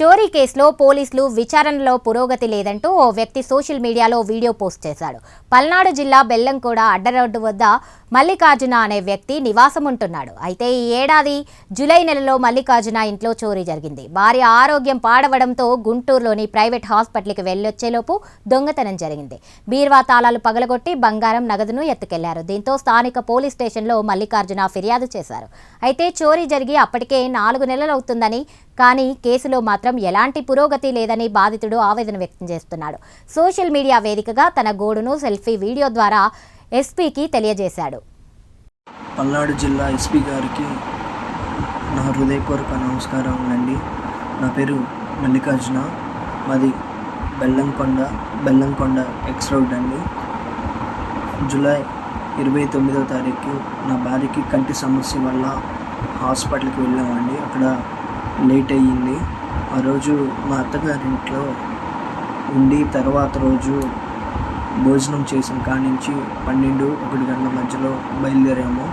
చోరీ కేసులో పోలీసులు విచారణలో పురోగతి లేదంటూ ఓ వ్యక్తి సోషల్ మీడియాలో వీడియో పోస్ట్ చేశాడు. పల్నాడు జిల్లా బెల్లంకోడ అడ్డరోడ్డు వద్ద మల్లికార్జున అనే వ్యక్తి నివాసం ఉంటున్నాడు. అయితే ఈ ఏడాది జూలై నెలలో మల్లికార్జున ఇంట్లో చోరీ జరిగింది. భార్య ఆరోగ్యం పాడవడంతో గుంటూరులోని ప్రైవేట్ హాస్పిటల్కి వెళ్ళొచ్చేలోపు దొంగతనం జరిగింది. బీర్వా తాళాలు పగలగొట్టి బంగారం నగదును ఎత్తుకెళ్ళారు. దీంతో స్థానిక పోలీస్ స్టేషన్లో మల్లికార్జున ఫిర్యాదు చేశారు. అయితే చోరీ జరిగి అప్పటికే నాలుగు నెలలు అవుతుందని కానీ కేసులో మాత్రం ఎలాంటి పురోగతి లేదని బాధితుడు ఆవేదన వ్యక్తం చేస్తున్నాడు. సోషల్ మీడియా వేదికగా తన గోడును సెల్ఫీ వీడియో ద్వారా ఎస్పీకి తెలియజేశాడు. పల్నాడు జిల్లా ఎస్పీ గారికి నా హృదయపూర్వక నమస్కారములండి నా పేరు మల్లికార్జున. మాది బెల్లంకొండ బెల్లంకొండ ఎక్స్ రోడ్ అండి. జూలై ఇరవై తొమ్మిదవ తారీఖు నా భార్యకి కంటి సమస్య వల్ల హాస్పిటల్కి వెళ్ళామండి. అక్కడ లేట్ అయ్యింది. ఆ రోజు మా అత్తగారింట్లో ఉండి తర్వాత రోజు భోజనం చేసిన కాడి నుంచి పన్నెండు ఒకటి గంటల మధ్యలో బయలుదేరాము.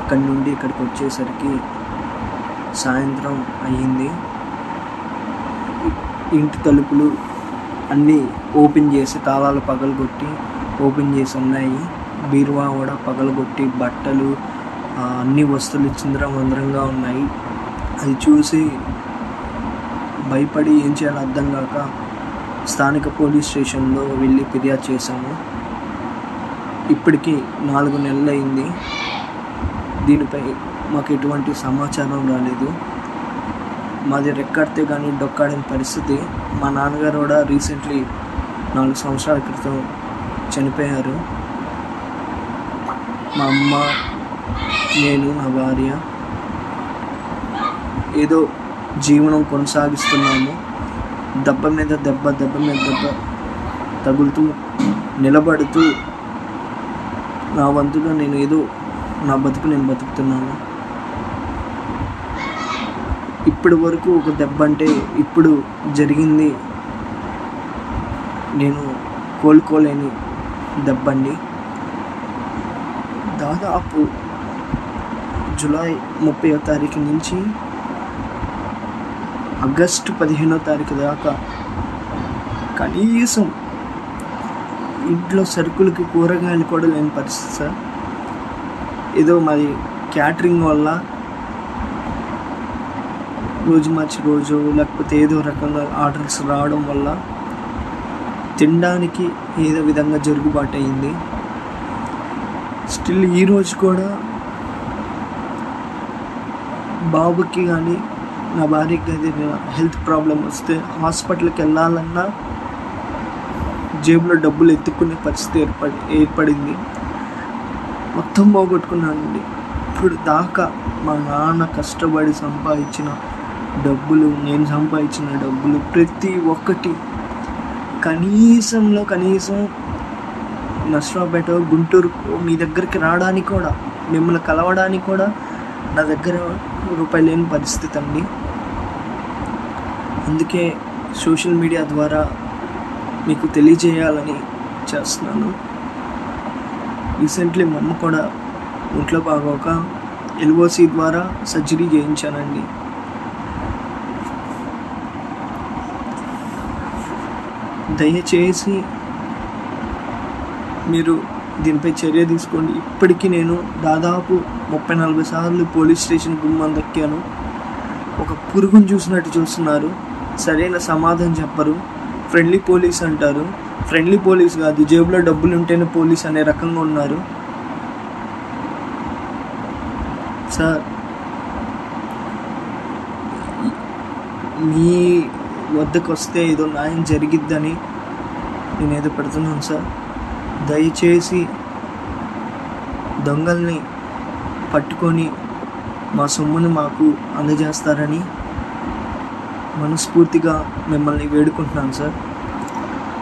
అక్కడి నుండి ఇక్కడికి వచ్చేసరికి సాయంత్రం అయ్యింది. ఇంటి తలుపులు అన్నీ ఓపెన్ చేసి తాళాలు పగలగొట్టి ఓపెన్ చేసి ఉన్నాయి. బీరువా కూడా పగలగొట్టి బట్టలు అన్ని వస్తువులు చిందరవందరంగా ఉన్నాయి. అది చూసి భయపడి ఏం చేయాలో అర్థం కాక స్థానిక పోలీస్ స్టేషన్లో వెళ్ళి ఫిర్యాదు చేశాము. ఇప్పటికీ నాలుగు నెలలు అయింది దీనిపై మాకు ఎటువంటి సమాచారం రాలేదు. మాది రెక్కడితే కానీ డొక్కాడని పరిస్థితి. మా నాన్నగారు కూడా రీసెంట్లీ నాలుగు సంవత్సరాల క్రితం చనిపోయారు. మా అమ్మ నేను నా భార్య ఏదో జీవనం కొనసాగిస్తున్నాము. దెబ్బ మీద దెబ్బ దెబ్బ మీద దెబ్బ తగులుతూ నిలబడుతూ నా వంతుగా నేను ఏదో నా బతుకు నేను బతుకుతున్నాను. ఇప్పటి వరకు ఒక దెబ్బ అంటే ఇప్పుడు జరిగింది. నేను కోలుకోలేని దెబ్బండి దాదాపు జూలై ముప్పై తారీఖు నుంచి ఆగస్టు పదిహేనో తారీఖు దాకా కనీసం ఇంట్లో సరుకులకి కూరగాయలు కూడా లేని పరిస్థితి సార్. ఏదో మాది క్యాటరింగ్ వల్ల రోజు మార్చి రోజు లేకపోతే ఏదో రకంగా ఆర్డర్స్ రావడం వల్ల తినడానికి ఏదో విధంగా జరుగుబాటు అయింది. స్టిల్ ఈరోజు కూడా బాబుకి కానీ నా భార్యకి కానీ హెల్త్ ప్రాబ్లం వస్తే హాస్పిటల్కి వెళ్ళాలన్నా జేబులో డబ్బులు ఎత్తుకునే పరిస్థితి ఏర్పడి ఏర్పడింది. మొత్తం పోగొట్టుకున్నానండి. ఇప్పుడు దాకా మా నాన్న కష్టపడి సంపాదించిన డబ్బులు నేను సంపాదించిన డబ్బులు ప్రతి ఒక్కటి కనీసంలో కనీసం నష్టపేట గుంటూరు మీ దగ్గరికి రావడానికి కూడా మిమ్మల్ని కలవడానికి కూడా నా దగ్గర రూపాయి లేని పరిస్థితి అండి. అందుకే సోషల్ మీడియా ద్వారా మీకు తెలియజేయాలని చేస్తున్నాను. రీసెంట్లీ మా అమ్మ కూడా ఒంట్లో బాగోక ఎల్ఓసి ద్వారా సర్జరీ చేయించానండి. దయచేసి మీరు దీనిపై చర్య తీసుకోండి. ఇప్పటికీ నేను దాదాపు ముప్పై నలభై సార్లు పోలీస్ స్టేషన్ గుమ్మం దక్కాను. ఒక పురుగును చూసినట్టు చూస్తున్నారు. సరైన సమాధానం చెప్పరు. ఫ్రెండ్లీ పోలీస్ అంటారు. ఫ్రెండ్లీ పోలీస్ కాదు జేబులో డబ్బులు ఉంటేనే పోలీస్ అనే రకంగా ఉన్నారు. సార్ మీ వద్దకు వస్తే ఏదో న్యాయం జరిగిద్దని నేను ఏదో పెడుతున్నాను సార్. దయచేసి దొంగల్ని పట్టుకొని మా సొమ్ముని మాకు అందజేస్తారని మనస్ఫూర్తిగా మిమ్మల్ని వేడుకుంటున్నాను సార్.